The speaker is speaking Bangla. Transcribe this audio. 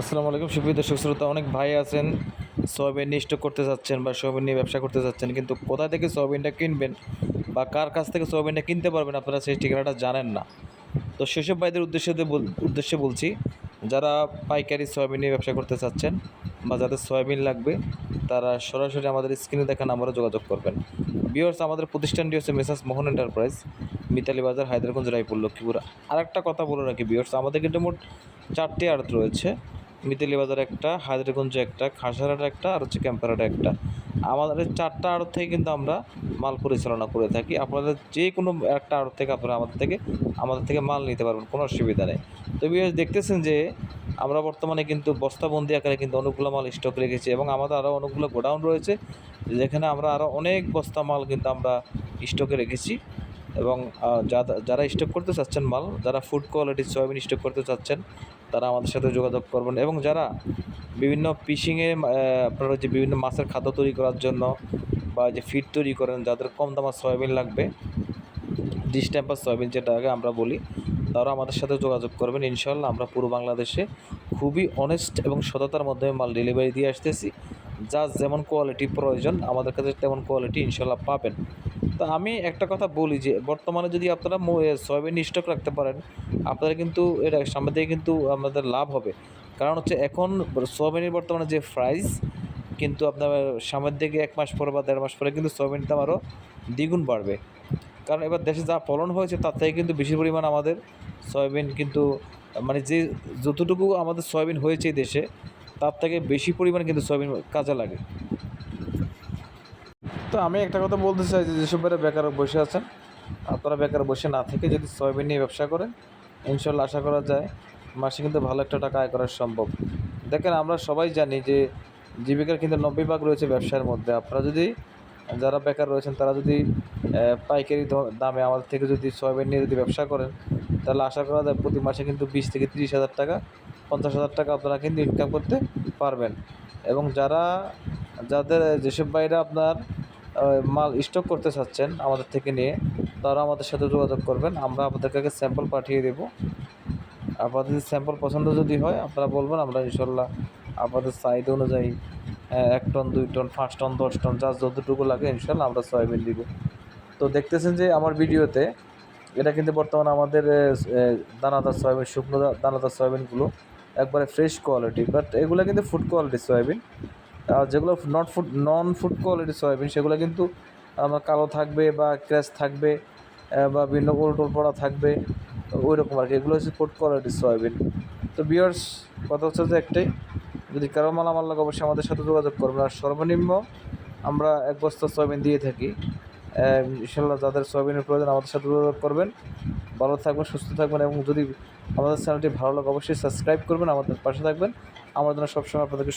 আসসালামু আলাইকুম। সুপ্রিয় দর্শক শ্রোতা, অনেক ভাই আছেন, সয়াবিন স্টক করতে চাচ্ছেন বা সয়াবিন নিয়ে ব্যবসা করতে চাচ্ছেন কিন্তু কোথা থেকে সয়াবিনটা কিনবেন বা কার কাছ থেকে সয়াবিনটা কিনতে পারবেন আপনারা সেই ঠিকানাটা জানেন না। তো সেসব ভাইদের উদ্দেশ্যে উদ্দেশ্যে বলছি, যারা পাইকারি সয়াবিন নিয়ে ব্যবসা করতে চাচ্ছেন বা যাদের সয়াবিন লাগবে, তারা সরাসরি আমাদের স্ক্রিনে দেখা নাম্বারে যোগাযোগ করবেন। বিয়ার্স আমাদের প্রতিষ্ঠানটি হচ্ছে মেসাস মোহন এন্টারপ্রাইজ, মিতালি বাজার হায়দ্রারগঞ্জ রায়পুর, লক্ষ্মীপুর। আর একটা কথা বলে রাখি বিয়ার্স আমাদের কিন্তু মোট চারটি আড়ত রয়েছে। মিতালি বাজার একটা হায়দ্রারগঞ্জ একটা খাসারাট একটা, আর হচ্ছে ক্যাম্পারাট একটা। আমাদের চারটা আড়ত থেকে কিন্তু আমরা মাল পরিচালনা করে থাকি। আপনাদের যে কোনো একটা আড়ত থেকে আপনারা আমাদের থেকে আমাদের থেকে মাল নিতে পারবেন, কোনো অসুবিধা নেই। তো দেখতেছেন যে, আমরা বর্তমানে কিন্তু বস্তাবন্দি আকারে কিন্তু অনেকগুলো মাল স্টক রেখেছি এবং আমাদের আরও অনেকগুলো গোডাউন রয়েছে, যেখানে আমরা আরও অনেক বস্তা মাল কিন্তু আমরা স্টকে রেখেছি। এবং যারা- স্টক করতে চাচ্ছেন মাল, যারা ফুড কোয়ালিটির সয়াবিন স্টক করতে চাচ্ছেন, তারা আমাদের সাথে যোগাযোগ করবেন এবং যারা বিভিন্ন ফিশিংয়ে আপনারা যে বিভিন্ন মাছের খাদ্য তৈরি করার জন্য বা যে ফিড তৈরি করেন, যাদের কম দামার সয়াবিন লাগবে ডিশ টেম্পার সয়াবিন যেটাকে আমরা বলি, তারা আমাদের সাথে যোগাযোগ করবেন। ইনশাল্লাহ আমরা পুরো বাংলাদেশে খুবই অনেস্ট এবং সততার মাধ্যমে মাল ডেলিভারি দিয়ে আসতেছি। যা যেমন কোয়ালিটি প্রয়োজন, আমাদের কাছে তেমন কোয়ালিটি ইনশাল্লাহ পাবেন। তো আমি একটা কথা বলি যে, বর্তমানে যদি আপনারা সয়াবিন স্টক রাখতে পারেন, আপনারা কিন্তু এটা সামনে থেকে কিন্তু আমাদের লাভ হবে। কারণ হচ্ছে এখন সয়াবিনের বর্তমানে যে প্রাইস কিন্তু আপনার সামনের দিকে এক মাস পরে বা দেড় মাস পরে কিন্তু সয়াবিনের দাম আরও দ্বিগুণ বাড়বে। কারণ এবার দেশে যা ফলন হয়েছে, তার থেকে কিন্তু বেশি পরিমাণ আমাদের সয়াবিন কিন্তু মানে যে যতটুকু আমাদের সয়াবিন হয়েছে দেশে তার থেকে বেশি পরিমাণ কিন্তু সয়াবিন কাজে লাগে। তো আমি একটা কথা বলতে চাই যে যেসব ভাইরা বেকার বসে আছেন আপনারা বেকার বসে না থেকে যদি সয়াবিন নিয়ে ব্যবসা করেন, ইনশাল্লাহ আশা করা যায় মাসে কিন্তু ভালো একটা টাকা আয় করা সম্ভব। দেখেন, আমরা সবাই জানি যে জীবিকার কিন্তু নব্বই ভাগ রয়েছে ব্যবসার মধ্যে। আপনারা যদি, যারা বেকার রয়েছেন, তারা যদি পাইকারি দামে আমাদের থেকে যদি সয়াবিন নিয়ে যদি ব্যবসা করেন, তাহলে আশা করা যায় প্রতি মাসে কিন্তু বিশ থেকে তিরিশ হাজার টাকা পঞ্চাশ হাজার টাকা আপনারা কিন্তু ইনকাম করতে পারবেন। এবং যারা, যাদের যেসব বাইরে আপনার মাল স্টক করতে চাচ্ছেন আমাদের থেকে নিয়ে, তারা আমাদের সাথে যোগাযোগ করবেন। আমরা আপনাদের কাছে স্যাম্পল পাঠিয়ে দেবো। আপনাদের স্যাম্পল পছন্দ যদি হয়, আপনারা বলবেন, আমরা ইনশাল্লাহ আপনাদের সাইজ অনুযায়ী এক টন, দুই টন, পাঁচ টন, দশ টন, যা যতটুকু লাগে ইনশাল্লাহ আমরা সয়াবিন দিব। তো দেখতেছেন যে আমার ভিডিওতে, এটা কিন্তু বর্তমানে আমাদের দানাদার সয়াবিন, শুকনো দানাদার সয়াবিনগুলো একবারে ফ্রেশ কোয়ালিটি বাট এগুলো কিন্তু ফুড কোয়ালিটি সয়াবিন আর যেগুলো not food non food quality soybean সেগুলো কিন্তু আমার কালো থাকবে বা ক্র্যাশ থাকবে বা বিভিন্ন উল্টোল পড়া থাকবে ওই রকম আর কি এগুলো হচ্ছে ফুড কোয়ালিটি সয়াবিন তো বিয়ার্স কথা হচ্ছে যে একটাই, যদি কারও মাল আমার লাগে অবশ্যই আমাদের সাথে যোগাযোগ করবেন। আর সর্বনিম্ন আমরা এক বস্তা সয়াবিন দিয়ে থাকি। ইনশাল্লাহ যাদের সয়াবিনের প্রয়োজন আমাদের সাথে যোগাযোগ করবেন। ভালো থাকবেন, সুস্থ থাকবেন এবং যদি আমাদের চ্যানেলটি ভালো লাগে, অবশ্যই সাবস্ক্রাইব করবেন, আমাদের পাশে থাকবেন। আমাদের জন্য সবসময় আপনাদেরকে